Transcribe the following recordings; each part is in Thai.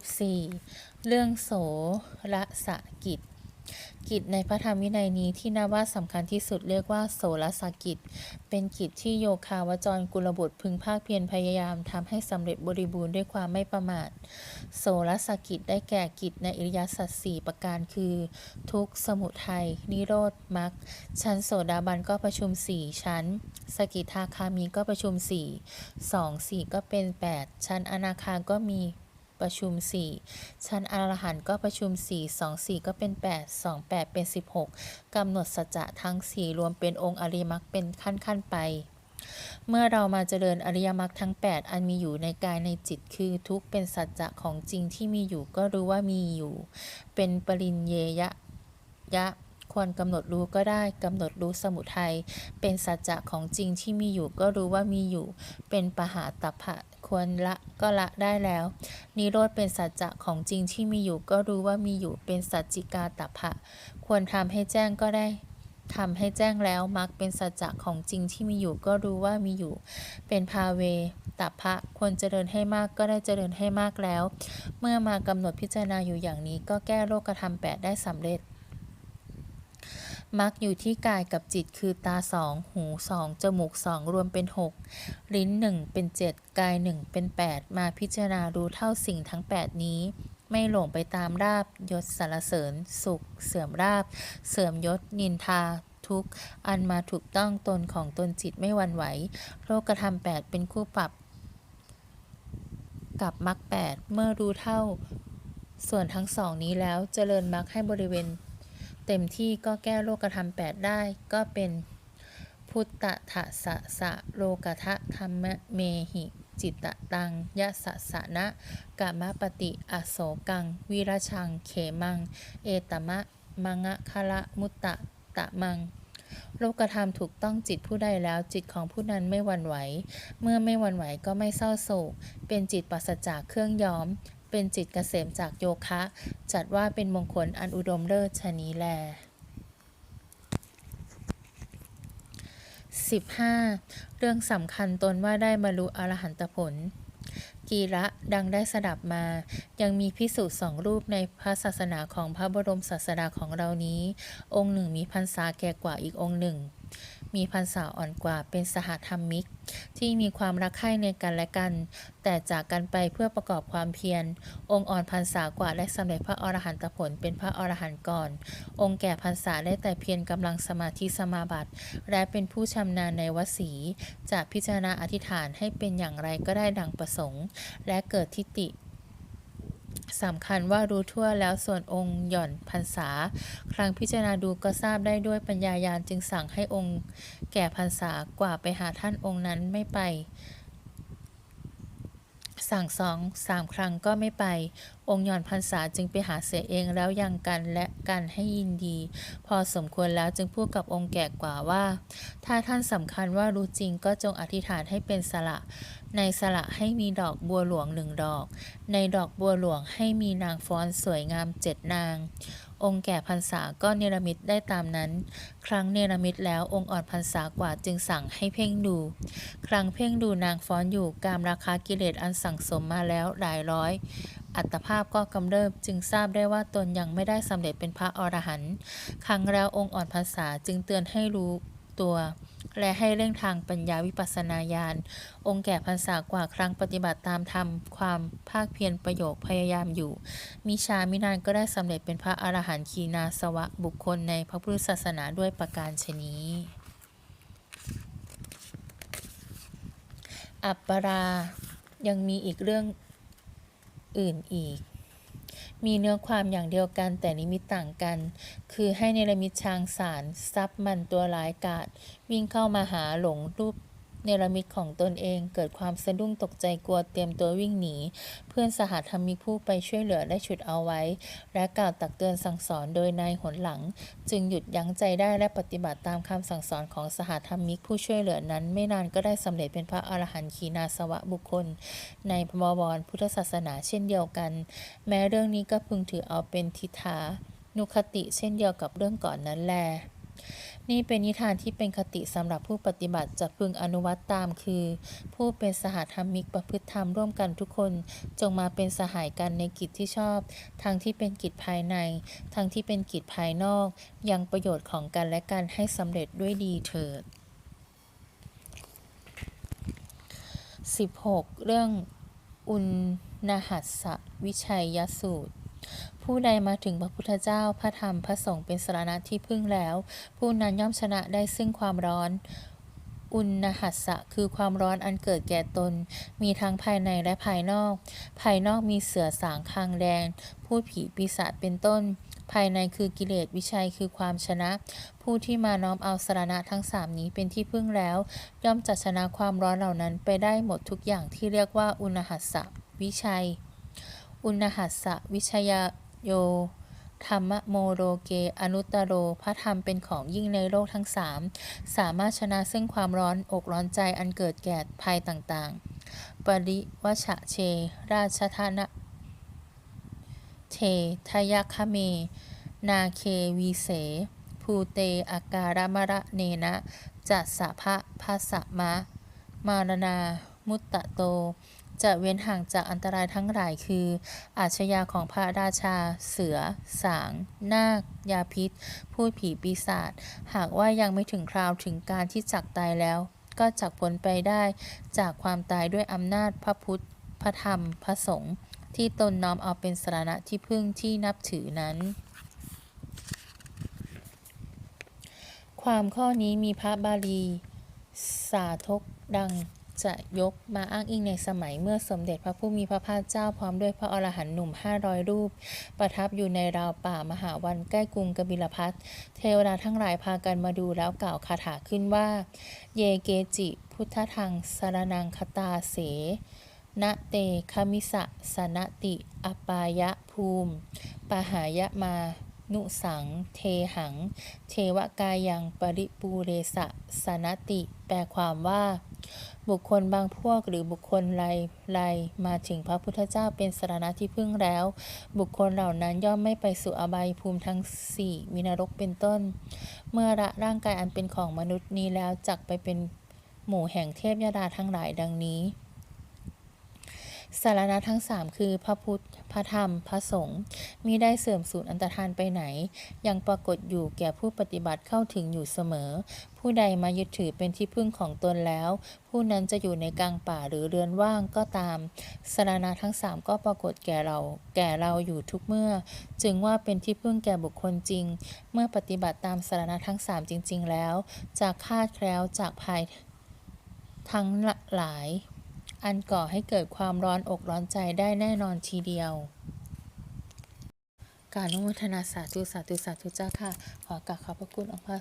14 เรื่องโสระสะกิจ กิจในพระธรรมวินัยนี้ที่นับว่าสำคัญที่สุดเรียกว่าโสรสกิจ เป็นกิจที่โยคาวจรกุลบุตรพึงภาคเพียรพยายามทำให้สำเร็จบริบูรณ์ด้วยความไม่ประมาท โสรสกิจได้แก่กิจในอริยสัจสี่ประการคือ ทุกขสมุทัยนิโรธมรรคชั้นโสดาบันก็ประชุมสี่ชั้นสกิทาคามีก็ประชุมสี่สองสี่ก็เป็นแปดชั้นอนาคาก็มี ประชุมสี่ชั้นอรหันต์ก็ประชุมสี่สองสี่ก็เป็นแปดสองแปดเป็นสิบหกกำหนดสัจจะทั้งสี่รวมเป็นองค์อริยมรรคเป็นขั้นขั้นๆไปเมื่อเรามาเจริญอริยมรรคทั้ง 8 อันมีอยู่ในกายในจิตคือทุกเป็นสัจจะของจริงที่มีอยู่ก็รู้ว่ามีอยู่ เป็นปริญเยยะยะควรกำหนดรู้ก็ได้กำหนดรู้สมุทัยเป็นสัจจะของจริงที่มีอยู่ก็รู้ว่ามีอยู่ เป็นปหาตัพะ ควรละก็ละได้แล้ว นิโรธเป็นสัจจะของจริงที่มีอยู่ก็รู้ว่ามีอยู่เป็นสัจจิกาตัพพะควรทำให้แจ้งก็ได้ทำให้แจ้งแล้วมรรคเป็นสัจจะของจริงที่มีอยู่ก็รู้ว่ามีอยู่ เป็นภาเวตัพะควรเจริญให้มากก็ได้เจริญให้มากแล้ว เมื่อมากำหนดพิจารณาอยู่อย่างนี้ก็แก้โลกธรรมแปดได้สำเร็จ มักอยู่ที่กายกับจิตคือตาสองหูสองจมูกสองรวมเป็นหกลิ้นหนึ่งเป็นเจ็ดกายหนึ่งเป็นแปดมาพิจารณาดูเท่าสิ่งทั้งแปดนี้ ไม่หลงไปตามราบยศสารเสริญ สุข เสื่อมราบ เสื่อมยศ นินทา ทุกอันมาถูกต้องตนของตนจิตไม่วันไหวโลกธรรมแปดเป็นคู่ปรับ กับมรรคแปดเมื่อรู้เท่า ส่วนทั้งสองนี้แล้วเจริญมรรคให้บริเวณ เต็มที่ก็แก้โลกธรรมแปดได้ก็เป็นพุทธะทะสะสะโลกทะธรรมเมหิจิตตะตังยะสะสะนะกามปฏิอโศกัง วิรชังเขมัง เอตมะมังะคะละมุตตะตะมัง โลกธรรมถูกต้องจิตผู้ใดแล้วจิตของผู้นั้นไม่หวั่นไหว เมื่อไม่หวั่นไหวก็ไม่เศร้าโศก เป็นจิตปราศจากเครื่องย้อม เป็นจิตเกษมจากโยคะ จัดว่าเป็นมงคลอันอุดมเลิศชะนี้แล 15. เรื่องสำคัญตนว่าได้บรรลุอรหันตผล กีระดังได้สดับมา ยังมีพิสูจน์สองรูปในพระศาสนาของพระบรมศาสดาของเรานี้ องค์หนึ่งมีพรรษาแก่กว่าอีกองค์หนึ่ง มีพรรษาอ่อนกว่าเป็นสหธรรมิก ที่มีความรักใคร่ในกันและกัน แต่จากกันไปเพื่อประกอบความเพียร องค์อ่อนพรรษากว่าได้สำเร็จพระอรหันตผลเป็นพระอรหันต์ก่อน องค์แก่พรรษาได้แต่เพียรกำลังสมาธิสมาบัติ และเป็นผู้ชำนาญในวสีจะพิจารณาอธิษฐานให้เป็นอย่างไรก็ได้ดังประสงค์ และเกิดทิฏฐิ สำคัญว่ารู้ทั่วแล้วส่วนองค์หย่อนพรรษา ครั้งพิจารณาดูก็ทราบได้ด้วยปัญญายาณจึงสั่งให้องค์แก่พรรษากว่าไปหาท่านองค์นั้นไม่ไป สั่งสองสามครั้งก็ไม่ไป องค์หย่อนพรรษาจึงไปหาเสียเองแล้วยังกันและกันให้ยินดี พอสมควรแล้วจึงพูดกับองค์แก่กว่าว่า ถ้าท่านสำคัญว่ารู้จริงก็จงอธิษฐานให้เป็นสละ ในสละให้มีดอกบัวหลวงหนึ่งดอก ในดอกบัวหลวงให้มีนางฟ้อนสวยงามเจ็ดนาง องค์แก่พรรษาก็เนรมิตได้ตามนั้น ครั้งเนรมิตแล้วองค์อ่อนพรรษากว่าจึงสั่งให้เพ่งดู ครั้งเพ่งดูนางฟ้อนอยู่กามราคากิเลสอันสั่งสมมาแล้วหลายร้อย อัตภาพก็กำเริบจึงทราบได้ว่าตนยังไม่ได้สำเร็จเป็นพระอรหันต์ครั้งแล้วองค์อ่อนพรรษาจึงเตือนให้รู้ตัว และให้เร่งทางปัญญาวิปัสสนาญาณ องค์แก่พรรษากว่าครั้งปฏิบัติตามธรรม ความภาคเพียรประโยคพยายามอยู่ มิชามินานก็ได้สำเร็จเป็นพระอรหันต์คีนาสวะบุคคลในพระพุทธศาสนาด้วยประการชนี้อัปปรายังมีอีกเรื่องอื่นอีก มีเนื้อความอย่างเดียวกันแต่นิมิตต่างกัน คือให้เนรมิตช้างสารซับมันตัวร้ายกาดวิ่งเข้ามาหาหลงรูป เนรมิตของตนเองเกิดความสะดุ้งตกใจกลัวเตรียมตัววิ่งหนี เพื่อนสหธรรมิกผู้ไปช่วยเหลือได้ฉุดเอาไว้ และกล่าวตักเตือนสั่งสอนโดยนายหนหลัง จึงหยุดยั้งใจได้และปฏิบัติตามคำสั่งสอนของสหธรรมิกผู้ช่วยเหลือนั้น ไม่นานก็ได้สำเร็จเป็นพระอรหันต์ขีนาสวะบุคคล ในพมวรพุทธศาสนาเช่นเดียวกัน แม้เรื่องนี้ก็พึงถือเอาเป็นทิฏฐานุคติเช่นเดียวกับเรื่องก่อนนั้นแล นี่เป็นนิทานที่เป็นคติสำหรับผู้ปฏิบัติจะพึงอนุวัตตามคือ ผู้เป็นสหธรรมิกประพฤติธรรมร่วมกันทุกคน จงมาเป็นสหายกันในกิจที่ชอบ ทั้งที่เป็นกิจภายใน ทั้งที่เป็นกิจภายนอก ยังประโยชน์ของกันและกันให้สำเร็จด้วยดีเถิด 16. เรื่องอุณนหัสสวิชัยยสูตร ผู้ใดมาถึงพระพุทธเจ้า พระธรรม พระสงฆ์เป็นสรณะที่พึ่งแล้ว ผู้นั้นย่อมชนะได้ซึ่งความร้อน อุณหัสสะคือความร้อนอันเกิดแก่ตน มีทั้งภายในและภายนอก ภายนอกมีเสือสางคางแดงพูดผีปีศาจเป็นต้นภายในคือกิเลสวิชัยคือความชนะ ผู้ที่มาน้อมเอาสรณะทั้งสามนี้เป็นที่พึ่งแล้ว ย่อมจะชนะความร้อนเหล่านั้นไปได้หมดทุกอย่างที่เรียกว่าอุณหัสสะวิชัย อุณหัสสะวิชย โย ธรรมโมโรเก อนุตตโร พระธรรมเป็นของยิ่งในโลกทั้งสามสามารถชนะซึ่งความร้อนอกร้อนใจอันเกิดแก่ภัยต่างๆ ปริวชะเช ราชธนะเททยคเม นาเควีเส ภูเตอาการมระเนนะจัสสะพะภาสะมะ มารณา มุตตะโต จะเว้นห่างจากอันตรายทั้งหลายคือ อาชญาของพระราชา เสือ สาง นาค ยาพิษ พูดผีปีศาจ หากว่ายังไม่ถึงคราวถึงการที่จักตายแล้ว ก็จักพ้นไปได้จากความตายด้วยอำนาจพระพุทธ พระธรรม พระสงฆ์ที่ตนน้อมเอาเป็นสารณะที่พึ่งที่นับถือนั้น ความข้อนี้มีพระบาลี สาธกดัง จะยกมาอ้างอิงในสมัยเมื่อสมเด็จพระผู้มีพระภาคเจ้าพร้อมด้วยพระอรหันต์หนุ่ม 500 รูป ประทับอยู่ในราวป่ามหาวันใกล้กรุงกบิลพัทเทวดาทั้งหลายพากันมาดูแล้วกล่าวคาถาขึ้นว่า เยเกจิ พุทธทังสารนังคตาเสนะเตคมิสะสนติ อปายะภูมิ ปหายะมานุสัง เทหัง เทวกายังปริปูเรสะสนติ แปลความว่า บุคคลบางพวกหรือบุคคลไรายมาถึงพระพุทธเจ้าเป็นสารณะที่พึ่งแล้ว บุคคลเหล่านั้นย่อมไม่ไปสู่อบายภูมิทั้งสี่มินรกเป็นต้น เมื่อละร่างกายอันเป็นของมนุษย์นี้แล้วจักไปเป็นหมู่แห่งเทพยดาทั้งหลายดังนี้ สารณะทั้งสามคือพระพุทธ พระธรรม พระสงฆ์มิได้เสื่อมสูญอันตรธานไปไหน ยังปรากฏอยู่แก่ผู้ปฏิบัติเข้าถึงอยู่เสมอ ผู้ใดมายึดถือเป็นที่พึ่งของตนแล้ว ผู้นั้นจะอยู่ในกลางป่าหรือเรือนว่างก็ตามสารณะทั้งสามก็ปรากฏแก่เรา แก่เราอยู่ทุกเมื่อ จึงว่าเป็นที่พึ่งแก่บุคคลจริง เมื่อปฏิบัติตามสารณะทั้งสามจริง ๆ แล้วจากคาดแคล้วจากภัยทั้งหลาย อันก่อให้เกิดความร้อนอกร้อนใจได้แน่นอนทีเดียว การอนุโมทนาสาธุสาธุสาธุเจ้าค่ะ ขอกราบขอบพระคุณองค์พระ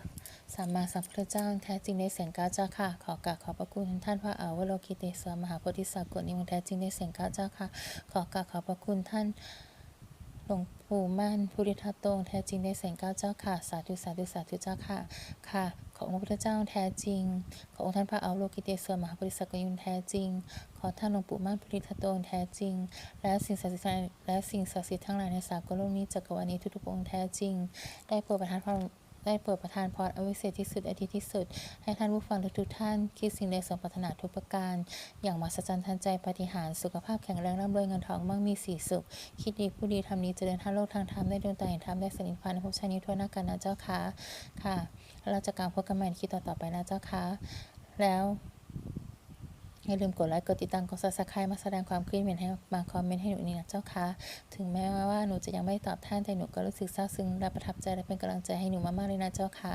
สัมมาสัมพุทธเจ้าแท้จริงในแสงเก้าเจ้าค่ะ ขอกราบขอบพระคุณท่านพระอาวโลกิเตสวรมหาโพธิสัตว์กนิมนต์แท้จริงในแสงเก้าเจ้าค่ะ ขอกราบขอบพระคุณท่าน ลวงปู่มั่นภูริทัตโตแท้จริงในแสงเก้าเจ้าค่ะ สาธุสาธุสาธุเจ้าค่ะค่ะ ขอองค์พระพุทธเจ้าแท้จริง ขอองค์ท่านพระอาโลกิเตสวรมหาปริสักฎนิมนแท้จริง ขอท่านหลวงปู่มั่นภูริทัตโตแท้จริง และสิ่งศักดิ์สิทธิ์และสิ่งศักดิ์สิทธิ์ทั้งหลายในสากลโลกนี้จักรวาลนี้ทุกๆองค์แท้จริง ได้โปรดประทานพร ได้โปรดประทานพรอวิเศษที่สุดอาทิตย์ที่สุด ให้ท่านผู้ฟังทุกท่าน คิดสิ่งใดสมปรารถนาทุกประการ อย่างมหัศจรรย์ทันใจปฏิหารสุขภาพแข็งแรงร่ำรวยเงินทองมั่งมีสีสุข คิดดีผู้ดีทำนี้เจริญทางโลกทางธรรมได้ดวงตาเห็นธรรมได้สนิทพันในภพชาตินี้ทั่วหน้ากันนะเจ้าค่ะค่ะ เราจะกล่าวพบกันใหม่ในคลิปต่อๆไปนะเจ้าค่ะแล้ว อย่าลืมกดไลค์กดติดตามกด subscribe มาแสดงความคิดเห็นให้มาคอมเมนต์ให้หนูนี่นะเจ้าค่ะถึงแม้ว่าหนูจะยังไม่ตอบท่านแต่หนูก็รู้สึกซาบซึ้งและประทับใจและเป็นกำลังใจให้หนูมากๆเลยนะเจ้าค่ะ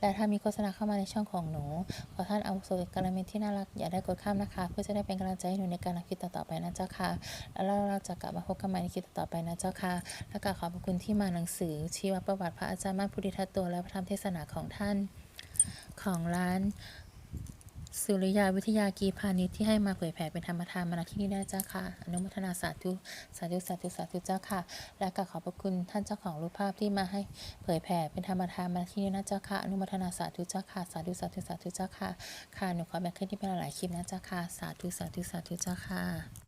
และถ้ามีโฆษณาเข้ามาในช่องของหนูขอท่านเอาโซกาลเมนที่น่ารักอย่าได้กดข้ามนะคะ เพื่อจะได้เป็นกำลังใจให้หนูในการทำคลิปต่อๆไปนะเจ้าค่ะแล้วเราจะกลับมาพบกันใหม่ในคลิปต่อไปนะเจ้าค่ะและก็ขอบคุณที่มาหนังสือชีวประวัติพระอาจารย์มั่นพุทธิทัตโตและพระธรรมเทศนาของท่านของร้าน สุริยาวิทยากีพาณิชย์ที่ให้มาเผยแผ่เป็นธรรมทานมาณที่นี่ได้เจ้าค่ะ อนุโมทนาสาธุ สาธุ สาธุ สาธุเจ้าค่ะ และก็ขอบพระคุณท่านเจ้าของรูปภาพที่มาให้เผยแผ่เป็นธรรมทานมาณที่นี่นะเจ้าค่ะ อนุโมทนาสาธุเจ้าค่ะ สาธุ สาธุ สาธุเจ้าค่ะ ค่ะ หนูขอแบ่งขึ้นที่เป็นหลายคลิปนะเจ้าค่ะ สาธุ สาธุ สาธุเจ้าค่ะ